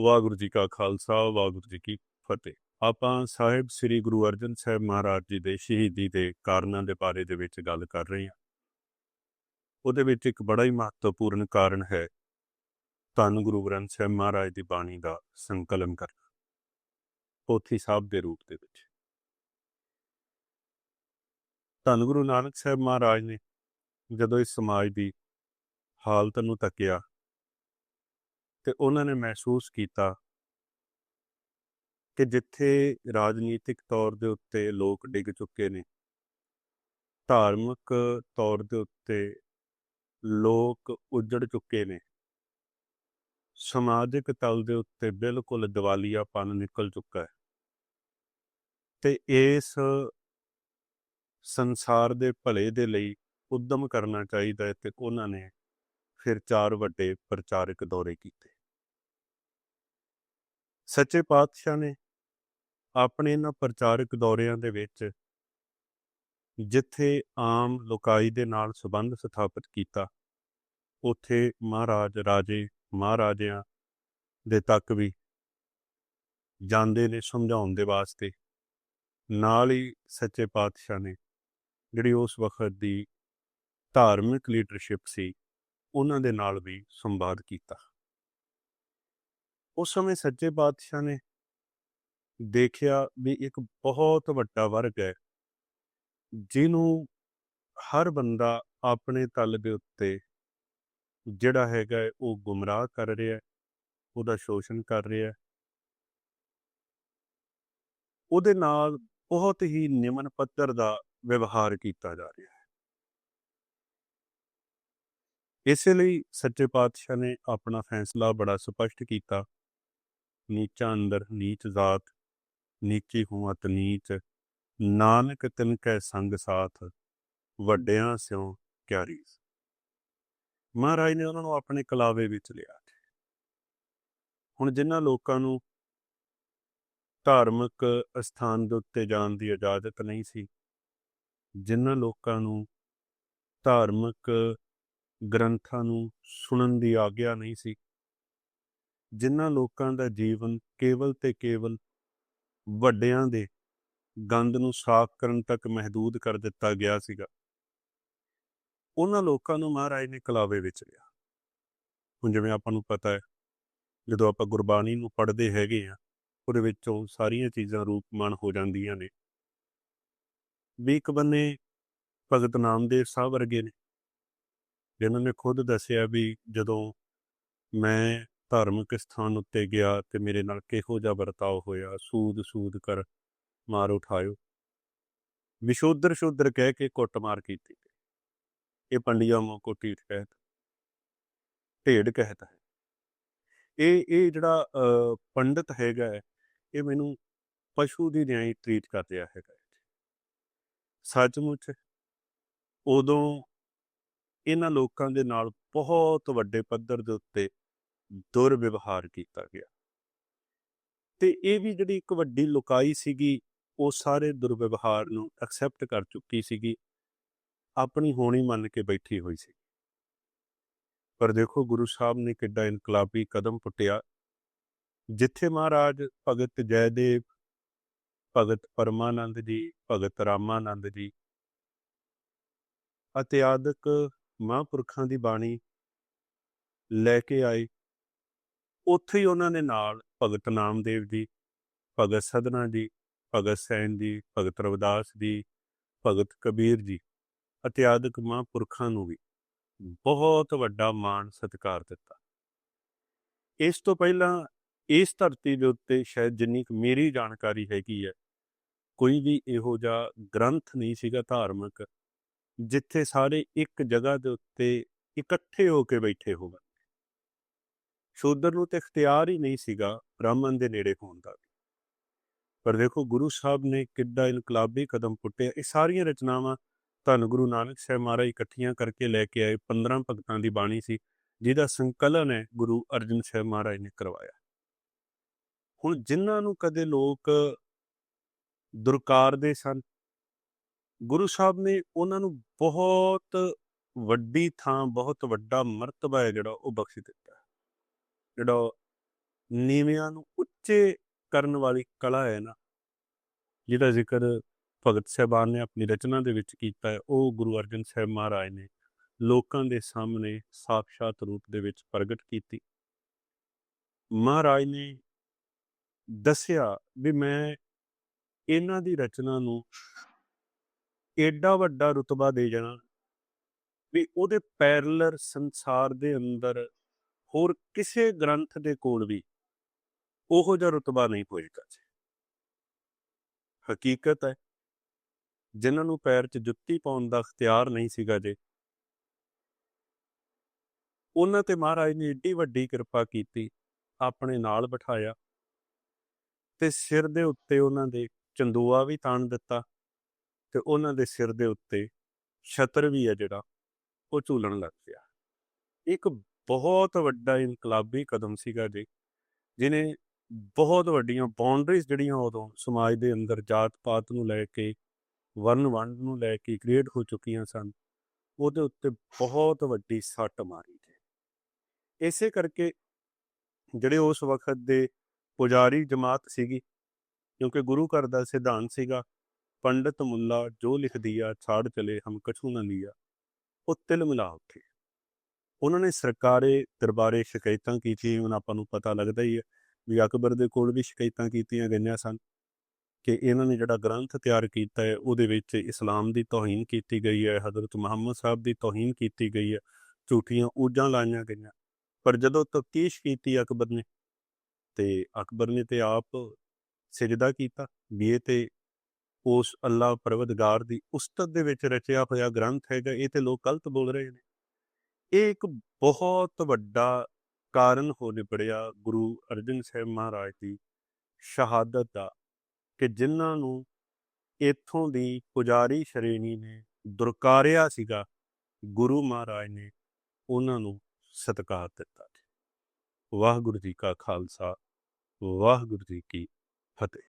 ਵਾਹਿਗੁਰੂ ਜੀ ਕਾ ਖਾਲਸਾ, ਵਾਹਿਗੁਰੂ ਜੀ ਕੀ ਫਤਿਹ। ਆਪਾਂ ਸਾਹਿਬ ਸ੍ਰੀ ਗੁਰੂ ਅਰਜਨ ਸਾਹਿਬ ਮਹਾਰਾਜ ਜੀ ਦੇ ਸ਼ਹੀਦੀ ਦੇ ਕਾਰਨਾਂ ਦੇ ਬਾਰੇ ਦੇ ਵਿੱਚ ਗੱਲ ਕਰ ਰਹੇ ਹਾਂ। ਉਹਦੇ ਵਿੱਚ ਇੱਕ ਬੜਾ ਹੀ ਮਹੱਤਵਪੂਰਨ ਕਾਰਨ ਹੈ ਧੰਨ ਗੁਰੂ ਗ੍ਰੰਥ ਸਾਹਿਬ ਮਹਾਰਾਜ ਦੀ ਬਾਣੀ ਦਾ ਸੰਕਲਨ ਕਰਨਾ, ਪੋਥੀ ਸਾਹਿਬ ਦੇ ਰੂਪ ਦੇ ਵਿੱਚ। ਧੰਨ ਗੁਰੂ ਨਾਨਕ ਸਾਹਿਬ ਮਹਾਰਾਜ ਨੇ ਜਦੋਂ ਇਸ ਸਮਾਜ ਦੀ ਹਾਲਤ ਨੂੰ ਤੱਕਿਆ ਤੇ ਉਹਨਾਂ ਨੇ ਮਹਿਸੂਸ ਕੀਤਾ ਕਿ ਜਿੱਥੇ ਰਾਜਨੀਤਿਕ ਤੌਰ ਦੇ ਉੱਤੇ ਲੋਕ ਡਿੱਗ ਚੁੱਕੇ ਨੇ, ਧਾਰਮਿਕ ਤੌਰ ਦੇ ਉੱਤੇ ਲੋਕ ਉੱਜੜ ਚੁੱਕੇ ਨੇ, ਸਮਾਜਿਕ ਤਲ ਦੇ ਉੱਤੇ ਬਿਲਕੁਲ ਦਿਵਾਲੀਆਪਨ ਨਿਕਲ ਚੁੱਕਾ ਹੈ। ਤੇ ਇਸ ਸੰਸਾਰ ਦੇ ਭਲੇ ਦੇ ਲਈ ਉਦਮ ਕਰਨਾ ਚਾਹੀਦਾ ਹੈ ਤੇ ਉਹਨਾਂ ਨੇ ਫਿਰ ਚਾਰ ਵੱਡੇ ਪ੍ਰਚਾਰਕ ਦੌਰੇ ਕੀਤੇ। ਸੱਚੇ ਪਾਤਸ਼ਾਹ ਨੇ ਆਪਣੇ ਇਹਨਾਂ ਪ੍ਰਚਾਰਕ ਦੌਰਿਆਂ ਦੇ ਵਿੱਚ ਜਿੱਥੇ ਆਮ ਲੋਕਾਈ ਦੇ ਨਾਲ ਸੰਬੰਧ ਸਥਾਪਿਤ ਕੀਤਾ, ਉੱਥੇ ਮਹਾਰਾਜ, ਰਾਜੇ, ਮਹਾਰਾਜਿਆਂ ਦੇ ਤੱਕ ਵੀ ਜਾਂਦੇ ਨੇ ਸਮਝਾਉਣ ਦੇ ਵਾਸਤੇ। ਨਾਲ ਹੀ ਸੱਚੇ ਪਾਤਸ਼ਾਹ ਨੇ ਜਿਹੜੀ ਉਸ ਵਕਤ ਦੀ ਧਾਰਮਿਕ ਲੀਡਰਸ਼ਿਪ ਸੀ ਉਹਨਾਂ ਦੇ ਨਾਲ ਵੀ ਸੰਵਾਦ ਕੀਤਾ। ਉਸ ਸਮੇਂ ਸੱਚੇ ਪਾਤਸ਼ਾਹ ਨੇ ਦੇਖਿਆ ਵੀ ਇੱਕ ਬਹੁਤ ਵੱਡਾ ਵਰਗ ਹੈ ਜਿਹਨੂੰ ਹਰ ਬੰਦਾ ਆਪਣੇ ਤਲ ਦੇ ਉੱਤੇ ਜਿਹੜਾ ਹੈਗਾ ਹੈ, ਉਹ ਗੁੰਮਰਾਹ ਕਰ ਰਿਹਾ ਹੈ ਉਹਦਾ ਸ਼ੋਸ਼ਣ ਕਰ ਰਿਹਾ ਹੈ। ਉਹਦੇ ਨਾਲ ਬਹੁਤ ਹੀ ਨਿਮਨ ਪੱਧਰ ਦਾ ਵਿਵਹਾਰ ਕੀਤਾ ਜਾ ਰਿਹਾ ਹੈ। ਇਸੇ ਲਈ ਸੱਚੇ ਪਾਤਸ਼ਾਹ ਨੇ ਆਪਣਾ ਫੈਸਲਾ ਬੜਾ ਸਪਸ਼ਟ ਕੀਤਾ। ਨੀਚਾ ਅੰਦਰ ਨੀਚ ਜ਼ਾਤ, ਨੀਚੀ ਹੂੰ ਅਤ ਨੀਚ, ਨਾਨਕ ਤਿਨ ਕੈ ਸੰਗ ਸਾਥ, ਵੱਡਿਆਂ ਸਿਉ ਕਿਆਰੀ ਮਹਾਰਾਜ ਨੇ ਉਹਨਾਂ ਨੂੰ ਆਪਣੇ ਕਲਾਵੇ ਵਿੱਚ ਲਿਆ ਹੁਣ ਜਿਨ੍ਹਾਂ ਲੋਕਾਂ ਨੂੰ ਧਾਰਮਿਕ ਅਸਥਾਨ ਦੇ ਉੱਤੇ ਜਾਣ ਦੀ ਇਜਾਜ਼ਤ ਨਹੀਂ ਸੀ, ਜਿਨ੍ਹਾਂ ਲੋਕਾਂ ਨੂੰ ਧਾਰਮਿਕ ਗ੍ਰੰਥਾਂ ਨੂੰ ਸੁਣਨ ਦੀ ਆਗਿਆ ਨਹੀਂ ਸੀ। ਜਿਨ੍ਹਾਂ ਲੋਕਾਂ ਦਾ ਜੀਵਨ ਕੇਵਲ ਤੇ ਕੇਵਲ ਵੱਡਿਆਂ ਦੇ ਗੰਦ ਨੂੰ ਸਾਫ਼ ਕਰਨ ਤੱਕ ਮਹਦੂਦ ਕਰ ਦਿੱਤਾ ਗਿਆ ਸੀਗਾ, ਉਹਨਾਂ ਲੋਕਾਂ ਨੂੰ ਮਹਾਰਾਜ ਨੇ ਕਲਾਵੇ ਵਿੱਚ ਲਿਆ। ਹੁਣ ਜਿਵੇਂ ਆਪਾਂ ਨੂੰ ਪਤਾ ਹੈ, ਜਦੋਂ ਆਪਾਂ ਗੁਰਬਾਣੀ ਨੂੰ ਪੜ੍ਹਦੇ ਹੈਗੇ ਆ ਉਹਦੇ ਵਿੱਚੋਂ ਸਾਰੀਆਂ ਚੀਜ਼ਾਂ ਰੂਪਮਾਨ ਹੋ ਜਾਂਦੀਆਂ ਨੇ। ਵੀ ਇੱਕ ਬੰਨੇ ਭਗਤ ਨਾਮਦੇਵ ਸਾਹਿਬ ਵਰਗੇ ਨੇ ਜਿਨ੍ਹਾਂ ਨੇ ਖੁਦ ਦੱਸਿਆ ਵੀ ਜਦੋਂ ਮੈਂ ਧਾਰਮਿਕ ਸਥਾਨ ਉੱਤੇ ਗਿਆ ਤੇ ਮੇਰੇ ਨਾਲ ਕਿਹੋ ਜਿਹਾ ਵਰਤਾਓ ਹੋਇਆ ਸੂਦ ਸੂਦ ਕਰ ਮਾਰ ਉਠਾਇਓ। ਵਿਸ਼ੋਦਰ ਸ਼ੋਦਰ ਕਹਿ ਕੇ ਕੁੱਟਮਾਰ ਕੀਤੀ। ਇਹ ਪੰਡਿਆਂ ਮੋ ਕੋ। ਕਹਿਤ ਢੇਡ ਕਹਿਤ। ਹੈ ਇਹ ਇਹ ਜਿਹੜਾ ਅ, ਪੰਡਤ ਹੈਗਾ ਹੈ, ਇਹ ਮੈਨੂੰ ਪਸ਼ੂ ਦੀ ਨਿਆਈ ਟ੍ਰੀਟ ਕਰ ਰਿਹਾ ਹੈਗਾ ਸੱਚਮੁੱਚ ਉਦੋਂ ਇਹਨਾਂ ਲੋਕਾਂ ਦੇ ਨਾਲ ਬਹੁਤ ਵੱਡੇ ਪੱਧਰ ਦੇ ਉੱਤੇ ਦੁਰਵਿਵਹਾਰ ਕੀਤਾ ਗਿਆ। ਤੇ ਇਹ ਵੀ ਜਿਹੜੀ ਇੱਕ ਵੱਡੀ ਲੁਕਾਈ ਸੀਗੀ, ਉਹ ਸਾਰੇ ਦੁਰਵਿਵਹਾਰ ਨੂੰ ਐਕਸੈਪਟ ਕਰ ਚੁੱਕੀ ਸੀਗੀ। ਆਪਣੀ ਹੋਣੀ ਮੰਨ ਕੇ ਬੈਠੀ ਹੋਈ ਸੀ। ਪਰ ਦੇਖੋ, ਗੁਰੂ ਸਾਹਿਬ ਨੇ ਕਿੱਡਾ ਇਨਕਲਾਬੀ ਕਦਮ ਪੁੱਟਿਆ। ਜਿੱਥੇ ਮਹਾਰਾਜ ਭਗਤ ਜੈਦੇਵ, ਭਗਤ ਪਰਮਾਨੰਦ ਜੀ, ਭਗਤ ਰਾਮਾਨੰਦ ਜੀ ਅਤੇ ਆਦਿਕ ਮਹਾਂਪੁਰਖਾਂ ਦੀ ਬਾਣੀ ਲੈ ਕੇ ਆਏ। ਉੱਥੇ ਹੀ ਉਹਨਾਂ ਨੇ ਨਾਲ ਭਗਤ ਨਾਮਦੇਵ ਜੀ, ਭਗਤ ਸਦਨਾ ਜੀ, ਭਗਤ ਸੈਨ ਜੀ, ਭਗਤ ਰਵਿਦਾਸ ਜੀ, ਭਗਤ ਕਬੀਰ ਜੀ ਅਤੇ ਮਹਾਂਪੁਰਖਾਂ ਨੂੰ ਵੀ ਬਹੁਤ ਵੱਡਾ ਮਾਣ ਸਤਿਕਾਰ ਦਿੱਤਾ। ਇਸ ਤੋਂ ਪਹਿਲਾਂ ਇਸ ਧਰਤੀ ਦੇ ਉੱਤੇ ਸ਼ਾਇਦ ਜਿੰਨੀ ਕੁ ਮੇਰੀ ਜਾਣਕਾਰੀ ਹੈਗੀ ਹੈ, ਕੋਈ ਵੀ ਇਹੋ ਜਿਹਾ ਗ੍ਰੰਥ ਨਹੀਂ ਸੀਗਾ ਧਾਰਮਿਕ ਜਿੱਥੇ ਸਾਰੇ ਇੱਕ ਜਗ੍ਹਾ ਦੇ ਉੱਤੇ ਇਕੱਠੇ ਹੋ ਕੇ ਬੈਠੇ ਹੋਵਣ ਸ਼ੂਦਰ ਨੂੰ ਤੇ ਇਖਤਿਆਰ ਹੀ ਨਹੀਂ ਸੀਗਾ ਬ੍ਰਾਹਮਣ ਦੇ ਨੇੜੇ ਹੋਣ ਦਾ ਪਰ ਦੇਖੋ, ਗੁਰੂ ਸਾਹਿਬ ਨੇ ਕਿੱਡਾ ਇਨਕਲਾਬੀ ਕਦਮ ਪੁੱਟਿਆ। ਇਹ ਸਾਰੀਆਂ ਰਚਨਾਵਾਂ ਧੰਨ ਗੁਰੂ ਨਾਨਕ ਸਾਹਿਬ ਮਹਾਰਾਜ ਇਕੱਠੀਆਂ ਕਰਕੇ ਲੈ ਕੇ ਆਏ। 15 ਭਗਤਾਂ ਦੀ ਬਾਣੀ ਸੀ, ਜਿਹਦਾ ਸੰਕਲਨ ਹੈ ਗੁਰੂ ਅਰਜਨ ਸਾਹਿਬ ਮਹਾਰਾਜ ਨੇ ਕਰਵਾਇਆ। ਹੁਣ ਜਿਨ੍ਹਾਂ ਨੂੰ ਕਦੇ ਲੋਕ ਦੁਰਕਾਰਦੇ ਸਨ ਗੁਰੂ ਸਾਹਿਬ ਨੇ ਉਹਨਾਂ ਨੂੰ ਬਹੁਤ ਵੱਡੀ ਥਾਂ, ਬਹੁਤ ਵੱਡਾ ਮਰਤਬਾ ਹੈ ਜਿਹੜਾ ਉਹ ਬਖਸ਼ ਦਿੱਤਾ। ਜਿਹੜਾ ਨੀਵਿਆਂ ਨੂੰ ਉੱਚੇ ਕਰਨ ਵਾਲੀ ਕਲਾ ਹੈ ਨਾ, ਜਿਹਦਾ ਜ਼ਿਕਰ ਭਗਤ ਸਾਹਿਬਾਨ ਨੇ ਆਪਣੀ ਰਚਨਾ ਦੇ ਵਿੱਚ ਕੀਤਾ ਹੈ, ਉਹ ਗੁਰੂ ਅਰਜਨ ਸਾਹਿਬ ਮਹਾਰਾਜ ਨੇ ਲੋਕਾਂ ਦੇ ਸਾਹਮਣੇ ਸਾਖਸ਼ਾਤ ਰੂਪ ਦੇ ਵਿੱਚ ਪ੍ਰਗਟ ਕੀਤੀ। ਮਹਾਰਾਜ ਨੇ ਦੱਸਿਆ ਵੀ ਮੈਂ ਇਹਨਾਂ ਦੀ ਰਚਨਾ ਨੂੰ ਐਡਾ ਵੱਡਾ ਰੁਤਬਾ ਦੇ ਜਾਣਾ ਵੀ ਉਹਦੇ ਪੈਰਲਰ ਸੰਸਾਰ ਦੇ ਅੰਦਰ ਹੋਰ ਕਿਸੇ ਗ੍ਰੰਥ ਦੇ ਕੋਲ ਵੀ ਉਹੋ ਜਿਹਾ ਰੁਤਬਾ ਨਹੀਂ ਪੁੱਜਦਾ ਜੀ ਹਕੀਕਤ ਹੈ, ਜਿਨ੍ਹਾਂ ਨੂੰ ਪੈਰ 'ਚ ਜੁੱਤੀ ਪਾਉਣ ਦਾ ਅਖਤਿਆਰ ਨਹੀਂ ਸੀਗਾ ਜੇ, ਉਹਨਾਂ ਤੇ ਮਹਾਰਾਜ ਨੇ ਏਡੀ ਵੱਡੀ ਕਿਰਪਾ ਕੀਤੀ, ਆਪਣੇ ਨਾਲ ਬਿਠਾਇਆ ਤੇ ਸਿਰ ਦੇ ਉੱਤੇ ਉਹਨਾਂ ਦੇ ਚੰਦੂਆ ਵੀ ਤਾਣ ਦਿੱਤਾ। ਤੇ ਉਹਨਾਂ ਦੇ ਸਿਰ ਦੇ ਉੱਤੇ ਛਤਰ ਵੀ ਹੈ ਜਿਹੜਾ, ਉਹ ਝੂਲਣ ਲੱਗ ਪਿਆ। ਇੱਕ ਬਹੁਤ ਵੱਡਾ ਇਨਕਲਾਬੀ ਕਦਮ ਸੀਗਾ ਜੀ ਜਿਨੇ ਬਹੁਤ ਵੱਡੀਆਂ ਬਾਉਂਡਰੀਜ਼ ਜਿਹੜੀਆਂ ਉਦੋਂ ਸਮਾਜ ਦੇ ਅੰਦਰ ਜਾਤ ਪਾਤ ਨੂੰ ਲੈ ਕੇ ਵਰਨ ਵੰਡ ਨੂੰ ਲੈ ਕੇ ਕ੍ਰੀਏਟ ਹੋ ਚੁੱਕੀਆਂ ਸਨ, ਉਹਦੇ ਉੱਤੇ ਬਹੁਤ ਵੱਡੀ ਸੱਟ ਮਾਰੀ ਜੀ। ਇਸੇ ਕਰਕੇ ਜਿਹੜੇ ਉਸ ਵਕਤ ਦੇ ਪੁਜਾਰੀ ਜਮਾਤ ਸੀਗੀ, ਕਿਉਂਕਿ ਗੁਰੂ ਘਰ ਦਾ ਸਿਧਾਂਤ ਸੀਗਾ ਪੰਡਤ ਮੁੱਲਾ ਜੋ ਲਿਖ ਦਿਆ ਛਾੜ ਚਲੇ ਹਮ ਕਛੂ ਨਾ ਲਿਆ। ਉਹ ਤਿਲ ਮਿਲਾ ਉੱਠੇ। ਉਹਨਾਂ ਨੇ ਸਰਕਾਰੇ ਦਰਬਾਰੇ ਸ਼ਿਕਾਇਤਾਂ ਕੀਤੀ ਹੁਣ ਆਪਾਂ ਨੂੰ ਪਤਾ ਲੱਗਦਾ ਹੀ ਹੈ ਵੀ ਅਕਬਰ ਦੇ ਕੋਲ ਵੀ ਸ਼ਿਕਾਇਤਾਂ ਕੀਤੀਆਂ ਗਈਆਂ ਸਨ ਕਿ ਇਹਨਾਂ ਨੇ ਜਿਹੜਾ ਗ੍ਰੰਥ ਤਿਆਰ ਕੀਤਾ ਹੈ, ਉਹਦੇ ਵਿੱਚ ਇਸਲਾਮ ਦੀ ਤੋਹੀਨ ਕੀਤੀ ਗਈ ਹੈ, ਹਜ਼ਰਤ ਮੁਹੰਮਦ ਸਾਹਿਬ ਦੀ ਤੋਹੀਨ ਕੀਤੀ ਗਈ ਹੈ, ਝੂਠੀਆਂ ਊਜਾਂ ਲਾਈਆਂ ਗਈਆਂ। ਪਰ ਜਦੋਂ ਤਫਤੀਸ਼ ਕੀਤੀ ਅਕਬਰ ਨੇ ਤੇ ਅਕਬਰ ਨੇ ਤੇ ਆਪ ਸਜਦਾ ਕੀਤਾ ਵੀ ਇਹ ਤੇ ਉਸ ਅੱਲਾਹ ਪਰਵਦਗਾਰ ਦੀ ਉਸਤਤ ਦੇ ਵਿੱਚ ਰਚਿਆ ਹੋਇਆ ਗ੍ਰੰਥ ਹੈਗਾ, ਇਹ ਤੇ ਲੋਕ ਗਲਤ ਬੋਲ ਰਹੇ ਨੇ। ਇਹ ਇੱਕ ਬਹੁਤ ਵੱਡਾ ਕਾਰਨ ਹੋ ਨਿਬੜਿਆ ਗੁਰੂ ਅਰਜਨ ਸਾਹਿਬ ਮਹਾਰਾਜ ਦੀ ਸ਼ਹਾਦਤ ਦਾ ਕਿ ਜਿਨ੍ਹਾਂ ਨੂੰ ਇਥੋਂ ਦੀ ਪੁਜਾਰੀ ਸ਼੍ਰੇਣੀ ਨੇ ਦੁਰਕਾਰਿਆ ਸੀਗਾ, ਗੁਰੂ ਮਹਾਰਾਜ ਨੇ ਉਹਨਾਂ ਨੂੰ ਸਤਿਕਾਰ ਦਿੱਤਾ ਵਾਹਿਗੁਰੂ ਜੀ ਕਾ ਖਾਲਸਾ, ਵਾਹਿਗੁਰੂ ਜੀ ਕੀ ਫਤਿਹ।